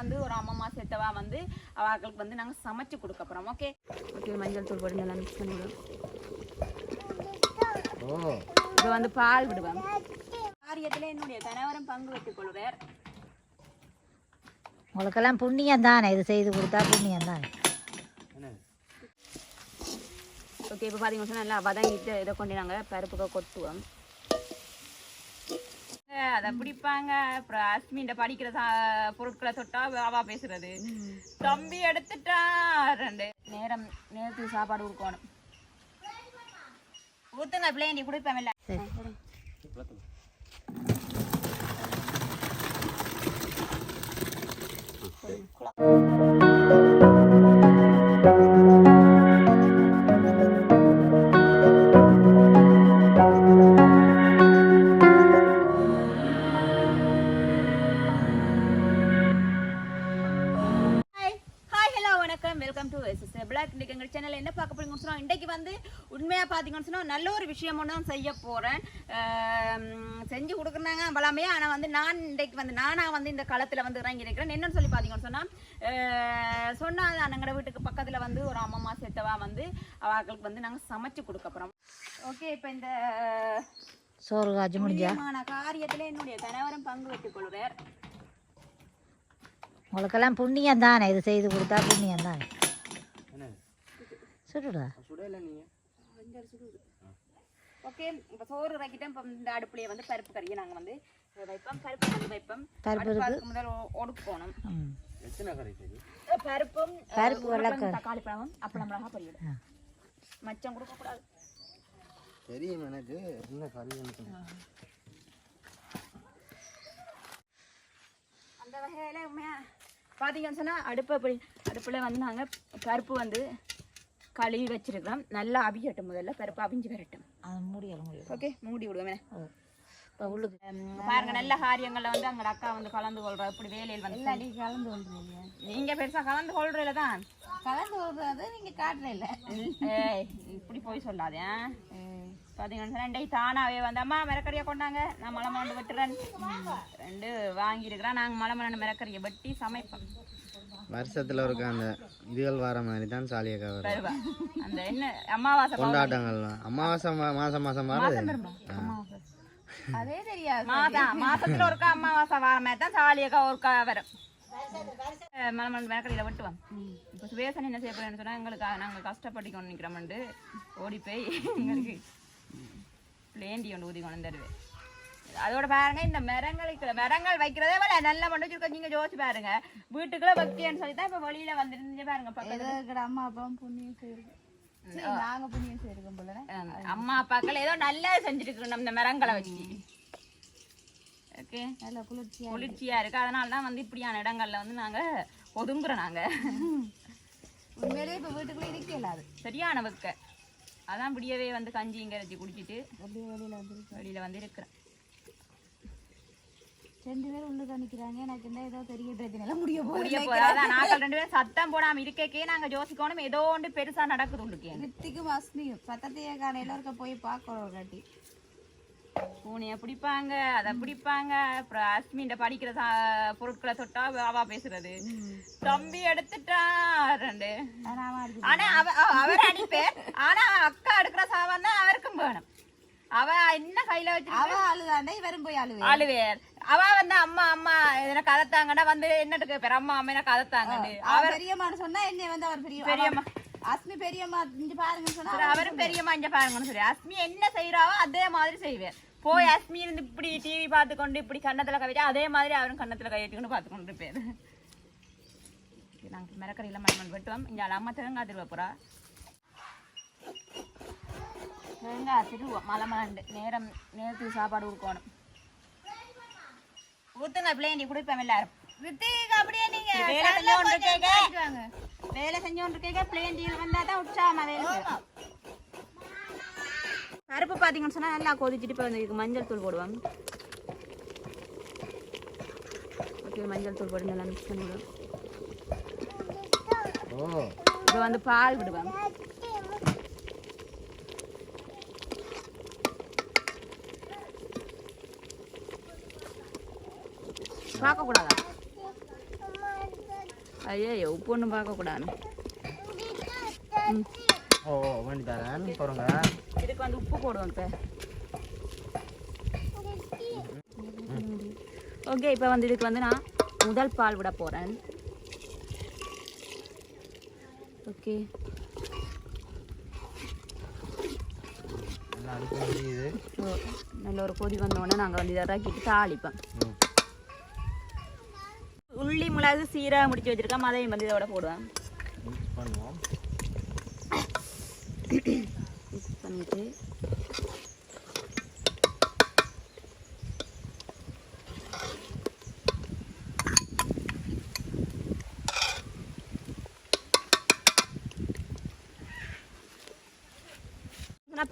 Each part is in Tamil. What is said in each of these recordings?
வந்து ஒரு அம்மா செத்தவா வந்து அவங்களுக்கு வந்து நாங்கள் சமைச்சு கொடுக்க போகிறோம் ஓகே ஓகே மஞ்சள் தூள் போட்டு நல்லா மிக்ஸ் பண்ணிவிடுவோம் இப்போ வந்து பால் விடுவேன் காரியத்தில் என்னுடைய கணவரும் பங்கு வைத்துக் கொள்கிறார் உங்களுக்கெல்லாம் புண்ணியம் தானே? இது செய்து கொடுத்தா புண்ணியம் தானே? ஓகே இப்போ பார்த்தீங்கன்னா நல்லா வதங்கிட்டு இதை கொண்டு நாங்கள் பருப்புக்க கொட்டுவோம். அதை பிடிப்பாங்க. அப்புறம் அஸ்மின்ட படிக்கிற சா- பொருட்களை தொட்டா அவா பேசுறது. தம்பி எடுத்துட்டா ரெண்டு. நேரம் நேரத்துக்கு சாப்பாடு கொடுக்கணும். ஊத்துங்க பிள்ளைண்டி குடிப்பேன் இல்லை சரி. ஹாய் இன்னைக்கு எங்கள் சேனல் என்ன பார்க்க போறீங்கன்னு சொன்னா இன்றைக்கு வந்து உண்மையாக பார்த்தீங்கன்னு சொன்னா நல்ல ஒரு விஷயம் ஒன்று செய்ய போகிறேன் செஞ்சு கொடுக்குறாங்க பலாமே ஆனால் வந்து நான் இன்றைக்கு வந்து நானாக வந்து இந்த களத்தில் வந்து இறங்கி இருக்கிறேன். என்னன்னு சொல்லி பார்த்தீங்கன்னு சொன்னால் சொன்னால் எங்களோட வீட்டுக்கு பக்கத்தில் வந்து ஒரு அம்மா செத்தவா வந்து அவங்களுக்கு வந்து நாங்கள் சமைச்சு கொடுக்க போகிறோம் ஓகே இப்போ இந்த சோறு காய்ச்சி முடிஞ்சா காரியத்தில் என்னுடைய கணவரும் பங்கு வைத்துக் கொள்கிறார் உங்களுக்கெல்லாம் புண்ணியம் தானே? இது செய்து கொடுத்தா புண்ணியம் தானே? சுடுடா சுடையில நீங்க ஓகே இப்போ சோறு இறக்கிட்டேன். இப்போ இந்த அடுப்புலயே வந்து பருப்பு கறியை நாங்கள் வந்து வைப்போம். பருப்பு வந்து வைப்போம். பருப்பு முதல் ஒடுக்கணும் பருப்பும் பருப்பு வெள்ளைக்கரு. தக்காளி பழமும் அப்பளம் மிளகா பொரியல். மச்சம் கொடுக்கக்கூடாது தெரியும் எனக்கு. என்ன கறி எனக்கு அந்த வகையில் உண்மையா? பார்த்தீங்கன்னு சொன்னால் அடுப்பை இப்படி அடுப்பில் வந்து நாங்கள் பருப்பு வந்து கழுவி வச்சிருக்கிறோம் நல்லா அவியட்டும் முதல்ல. பருப்பு அவிஞ்சு வரட்டும். முடியல ஓகே மூடி விடுவேன் பாருங்க நல்ல காரியங்கள்ல வந்து அங்க அக்கா வந்து கலந்து கொள்றா. இப்படி வேலையில் வந்து. கலந்து கொள்றீங்க. நீங்க பெருசா கலந்து கொள்றதுல தான். கலந்து கொள்றது நீங்க காட்டுற இல்ல ஏய் இப்படி போய் சொல்லாதே? பாத்தீங்கன்னா ரெண்டை தானாவே வந்து அம்மா மிரக்கறியை கொண்டாங்க. நான் மலை மண்டு வெட்டுறேன் ரெண்டு வாங்கியிருக்கிறேன் நாங்க மலை மலண்டு மிரக்கறியை வெட்டி சமைப்போம். வருஷத்துல இருக்க அந்த இதுகள் வர மாதிரி தான் சாலியக்கா வரும் அந்த என்ன அமாவாசை. கொண்டாட்டங்கள்லாம். அமாவாசை மா- மாசம் மாசம் வருது. அதே தெரியாது. மாதம் மாசத்துல ஒருக்கா அமாவாசை வாரமே தான் சாலியக்கா ஒருக்கா வரும். அஹ் மலை மலண்டு மிரக்கறியில வெட்டுவோம் இப்போ சுவேசன் என்ன செய்ய போறேன்னு சொன்னா எங்களுக்கு நாங்கள் கஷ்டப்பட்டு கொண்டு நிற்கிறோம்ண்டு ஓடி போய் எங்களுக்கு பிளேண்டி ஒன்று ஊதி கொண்டு தருவேன். அதோட பாருங்க இந்த மரங்களுக்கு மரங்கள் வைக்கிறதே விட நல்லா பண்ணி வச்சிருக்கோம். நீங்க யோசிச்சு பாருங்க. வீட்டுக்குள்ள வைக்கன்னு சொல்லி தான் இப்போ வெளியில வந்துருந்து பாருங்க பக்கத்துல. அம்மா அப்பா புண்ணியம் செய்யுது நாங்க புண்ணியம் செய்யிருக்கோம் போல. அம்மா அப்பாக்கள் ஏதோ நல்லா செஞ்சுட்டு நம்ம இந்த மரங்களை வச்சு. ஓகே? நல்ல குளிர்ச்சியா குளிர்ச்சியா இருக்கு. அதனால தான் வந்து இப்படியான இடங்கள்ல வந்து நாங்க ஒதுங்குறோம் நாங்க. உண்மையிலேயே இப்ப வீட்டுக்குள்ள இருக்கல அது சரியான வெக்க. அதான் விடியவே வந்து கஞ்சி இங்க வச்சு குடிச்சிட்டு வெளியில வந்துருக்கு வெளியில வந்து இருக்கிறேன் ரெண்டு பேரும் உள்ளுக்க நிக்கிறாங்க எனக்கு என்ன ஏதோ பெரிய பிரச்சனை எல்லாம் முடிய முடிய அதான் நாங்கள் ரெண்டு பேரும் சத்தம் போடாம இருக்கக்கே நாங்க யோசிக்கணும். ஏதோ ஒன்று பெருசா நடக்குது உள்ளுக்கே ரித்திக்கும் அஸ்மியும் பத்தத்தையே காண எல்லாருக்கும் போய் பார்க்கணும் ஒரு வாட்டி. பூனையை பிடிப்பாங்க அதை பிடிப்பாங்க. அப்புறம் அஸ்மின்ட படிக்கிற பொருட்களை தொட்டா அவா பேசுறது. தம்பி எடுத்துட்டா ரெண்டு. ஆனா அவர் அடிப்பேன். ஆனா அக்கா எடுக்கிற சாவான் தான் அவருக்கும் வேணும். அவ என்ன கையில வச்சு அவ அழுதாண்டே இவரும் போய் அழுவே. அழுவேர் அவ வந்து அம்மா அம்மா எனக்கு கதைத்தாங்கன்னா வந்து என்னட்டுக்கு பேர்? அம்மா அம்மா எனக்கு கதைத்தாங்கன்னு. அவர் பெரியம்மான்னு சொன்னா என்ன வந்து அவர் பெரிய பெரியம்மா. அஸ்மி பெரியம்மா இங்க பாருங்கன்னு சொன்னா அவரும் பெரியம்மா இங்க பாருங்கன்னு சொல்லி அஸ்மி என்ன செய்யறாவோ அதே மாதிரி செய்வேன். போய் அஸ்மி இருந்து இப்படி டிவி பார்த்து கொண்டு இப்படி கன்னத்துல கை வச்சு அதே மாதிரி அவரும் கன்னத்துல கை வச்சுக்கொண்டு பார்த்து கொண்டு இருப்பேன் நாங்கள் மிரக்கறியில் மண் வெட்டுவோம். இங்கே அம்மா தேங்காய் திருவ போகிறா தேங்காய் திருவோம் மலை மலண்டு நேரம் நேரத்துக்கு சாப்பாடு கொடுக்கணும் ஊத்துங்க பிள்ளைண்டி குடிப்பேன் எல்லாரும். அப்படியே நீங்க வேலை செஞ்சு கொண்டு இருக்கேங்க வேலை செஞ்சு கொண்டு இருக்கேங்க பிளேண்டியில் வந்தால் தான் உற்சாகமாக வேலை. பருப்பு பார்த்தீங்கன்னு சொன்னால் நல்லா கொதிச்சுட்டு இப்போ வந்து மஞ்சள் தூள் போடுவாங்க. ஓகே மஞ்சள் தூள் போட்டு நல்லா மிக்ஸ் பண்ணிவிடுவோம் ஓ. இப்போ வந்து பால் விடுவாங்க. பார்க்கக்கூடாதா? ஐயோ உப்பு ஒன்றும் பார்க்கக்கூடாது. ஓ வண்டி தரேன். போகிறோங்க இதுக்கு வந்து உப்பு போடுவோம் இப்போ. ஓகே இப்போ வந்து இதுக்கு வந்து நான் முதல் பால் விட போகிறேன் ஓகே. நல்லா ஒரு கொதி வந்தோடனே நாங்கள் வந்து இறக்கிட்டு தாளிப்போம். மிளகு சீரகம் முடிச்சு வச்சிருக்கேன். அதையும் வந்து இதோட போடுவேன். பண்ணுவோம் மிக்ஸ் பண்ணிட்டு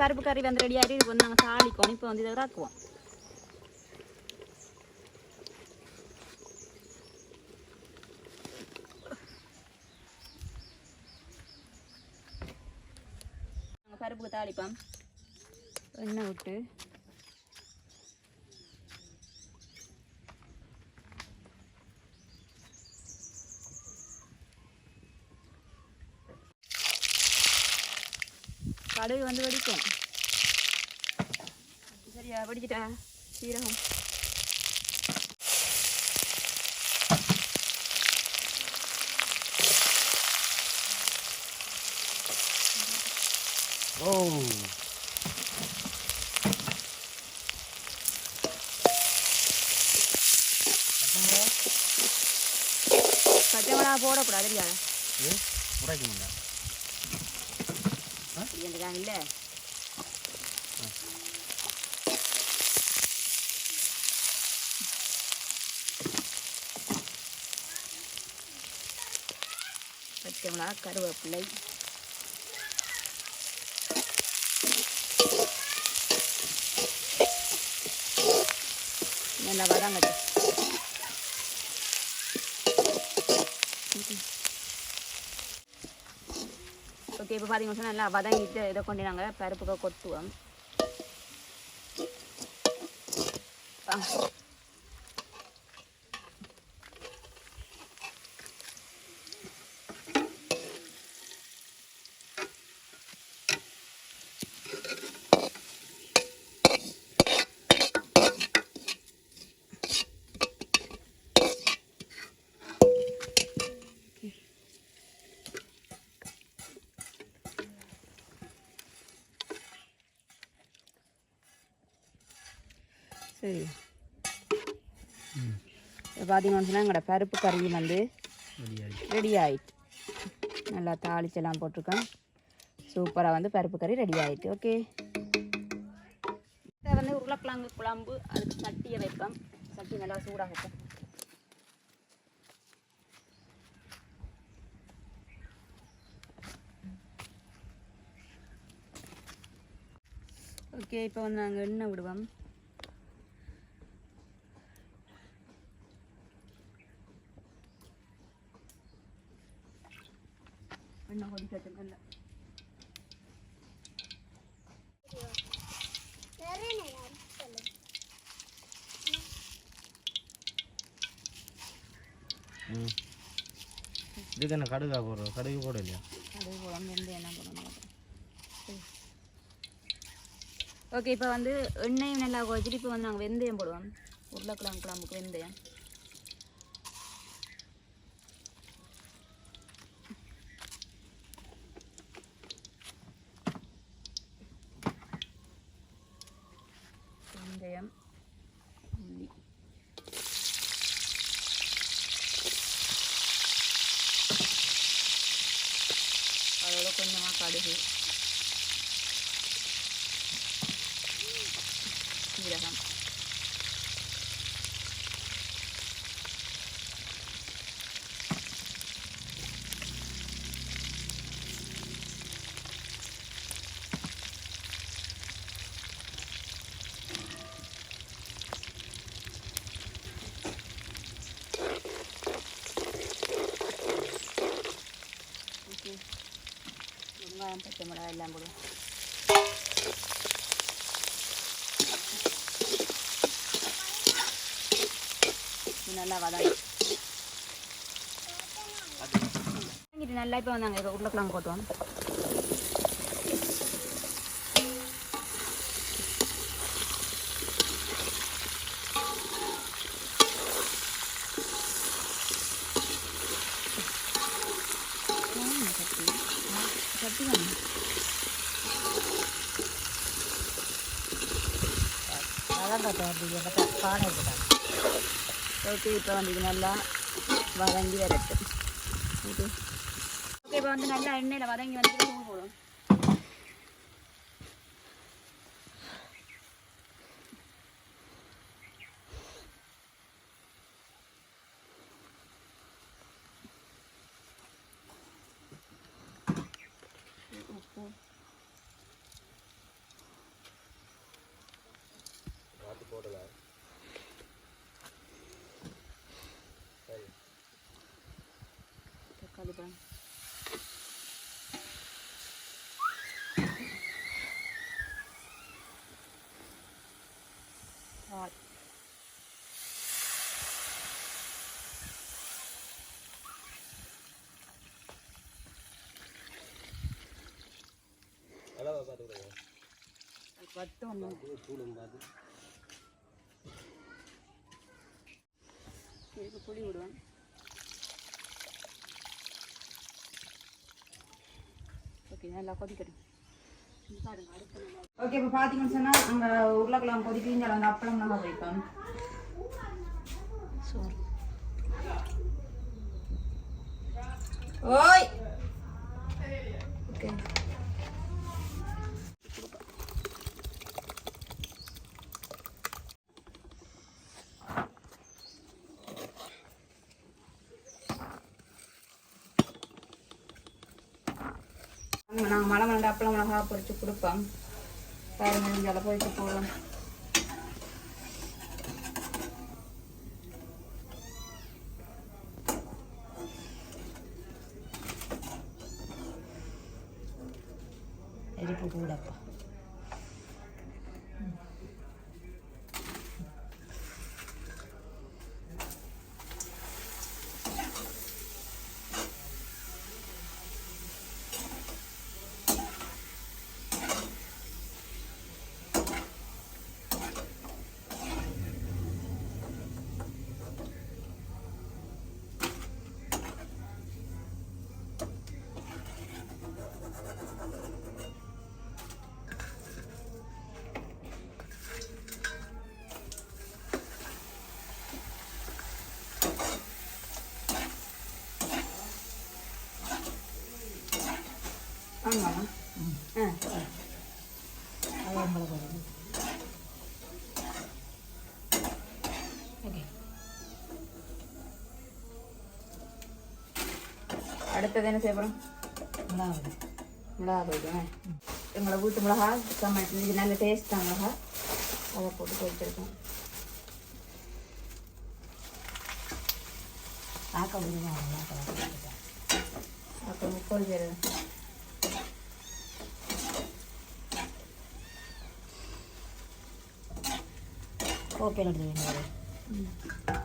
பருப்பு கறி வந்து ரெடியாகி இது வந்து நாங்கள் தாளிக்கணும். இப்போ வந்து இதை தாக்குவோம் தாளிப்போம் எண்ணெய் விட்டு. கடுகு வந்து வெடிக்கும். சரியா வெடிச்சிட்டா சீரகம். ஓ மிளகா போடக்கூடாது தெரியாது உடைக்கணுங்களா இல்லை. பச்சை மிளகா நல்லா வதங்கட்டு ஓகே இப்போ பார்த்தீங்கன்னா நல்லா வதங்கிட்டு இதை கொண்டு நாங்கள் பருப்புக்கு கொத்துவோம் சரி. பார்த்தீங்கன்னு சொன்னால் எங்களோட பருப்பு கறி வந்து ரெடி ஆயிட்டு நல்லா தாளிச்செல்லாம் போட்டிருக்கேன். சூப்பராக வந்து பருப்பு கறி ரெடி ஆயிட்டு ஓகே இதை வந்து உருளைக்கிழங்கு குழம்பு அதுக்கு சட்டியை வைப்பேன். சட்டி நல்லா சூடாக வைப்பேன் ஓகே இப்போ வந்து நாங்கள் எண்ணெய் விடுவோம் எண்ணெய் கொதிக்கட்டும் நல்லா ம் இதுக்கு என்ன கடுகா போடுறோம் கடுகு போட இல்லையா கடுகு குழம்பு வந்து என்ன பண்ணணும் ஓகே இப்போ வந்து எண்ணெயும் நல்லா கொதிச்சிட்டு இப்போ வந்து நாங்கள் வெந்தயம் போடுவோம் உருளைக்கிழங்கு குழம்புக்கு வெந்தயம் உள்ளி அதோட கொஞ்சமாக கடுகு சீரகம் ஓகே வெங்காயம் பச்சை மிளகாய் எல்லாம் போடுவோம் இது நல்லா வதங்க வதக்கிட்டு நல்லா இப்போ வந்தாங்க உருளைக்கிழங்கு போட்டுவோம் சட்டி வேணும் ஓகே இப்போ வந்து இது நல்லா வதங்கி வரட்டும் ஓகே ஓகே இப்போ வந்து நல்லா எண்ணெயில் வதங்கி வந்துட்டு பூ போடும் உப்பு தக்காளி பழம் பால் பத்து ஒன்று இதுக்கு புளி விடுவேன் ஓகே நல்லா கொதிக்கட்டும். ஓகே இப்போ பார்த்தீங்கன்னு சொன்னால் அங்கே உருளைக்கிழங்கு கொதிக்க இங்கே அந்த அப்பளம் நம்ம வைப்போம். சோறு. ஓய்! நாங்கள் மழை மழை அப்பளம் மிளகா பொறிச்சு கொடுப்போம். பாருங்க இங்கே பொரிச்சு போடுவோம் எரிப்பு ஆமாம் ஆ ஓகே அடுத்தது என்ன செய்ய போகிறோம் மிளகாய் மிளகா போய்க்கோங்க எங்களை வீட்டு மிளகா டொமேட்டோ இது நல்ல டேஸ்ட் தான் மிளகா. அதை போட்டு போயிட்டுருக்கோம் பார்க்க விடுவாங்க அப்புறம் முப்பது பேர். 宝贝了，对不对？嗯。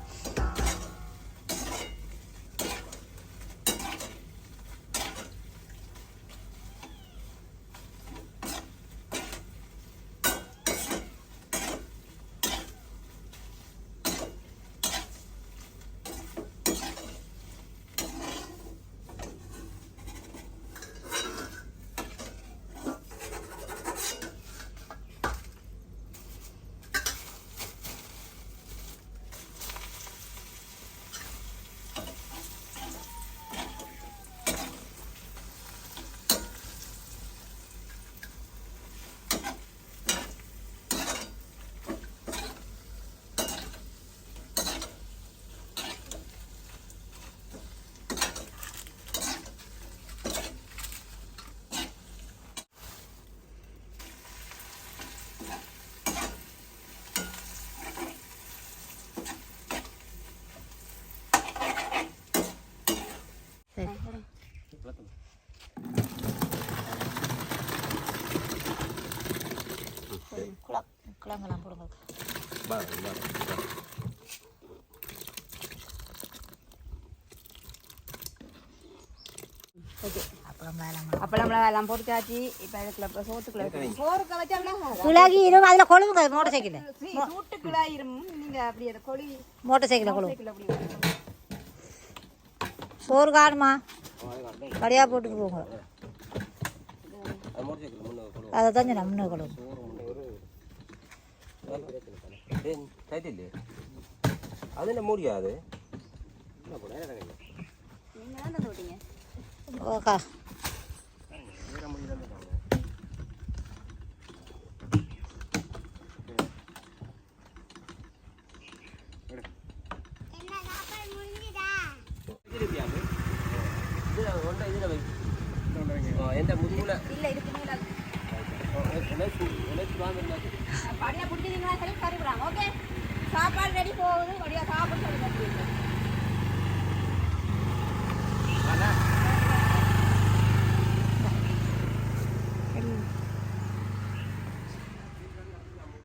ஓகே அப்புறம் வேலை அப்பளம் எல்லாம் பொரிச்சாச்சு இப்போ இதுக்குள்ள இப்போ சோத்துக்குள்ள. சோறுக்கு வச்சா குழாகி இரும் அதில் கொழுவுங்க மோட்டர் சூட்டுக்குள்ளாயிரும் நீங்க அப்படி அதை கொடி மோட்டர் சைக்கிளில் கொழுவு சைக்கிள். சோறு காணுமா? கடையாக போட்டுட்டு போங்க. அதை தான் கொழுவு கைத்தில்லையே அது என்ன முடியாது ஓக்கா எந்த முதுகுல? இல்ல இதுக்கு மேல எனக்கு வாங்கிருந்தாச்சு படியா பிடிச்சிருந்தீங்களா சரி கறி ஓகே சாப்பாடு ரெடி போகுது படியா சாப்பிட்டு சொல்லி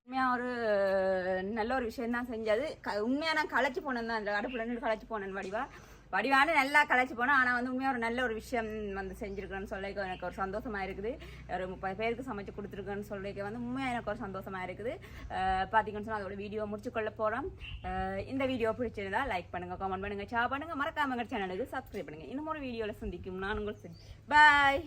உண்மையாக ஒரு நல்ல ஒரு விஷயம் தான் செஞ்சது. க உண்மையாக நான் களைச்சி போனேன் தான் அந்த அடுப்புல நின்று களைச்சி போனேன் வடிவா. வடிவான நல்லா களைச்சி போனோம் ஆனால் வந்து உண்மையாக ஒரு நல்ல ஒரு விஷயம் வந்து செஞ்சுருக்கேன்னு சொல்லிக்க எனக்கு ஒரு சந்தோஷமாக இருக்குது. ஒரு முப்பது பேருக்கு சமைச்சு கொடுத்துருக்கேன்னு சொல்லிக்க வந்து உண்மையாக எனக்கு ஒரு சந்தோஷமாக இருக்குது. பார்த்தீங்கன்னு சொன்னால் அதோட வீடியோ முடிச்சு கொள்ள போகிறோம் இந்த வீடியோ பிடிச்சிருந்தா லைக் பண்ணுங்கள் கமெண்ட் பண்ணுங்கள் ஷேர் பண்ணுங்கள் மறக்காம சேனலுக்கு சப்ஸ்கிரைப் பண்ணுங்கள் இன்னும் ஒரு வீடியோவில் சந்திக்கும். நான் உங்களுக்கு பாய்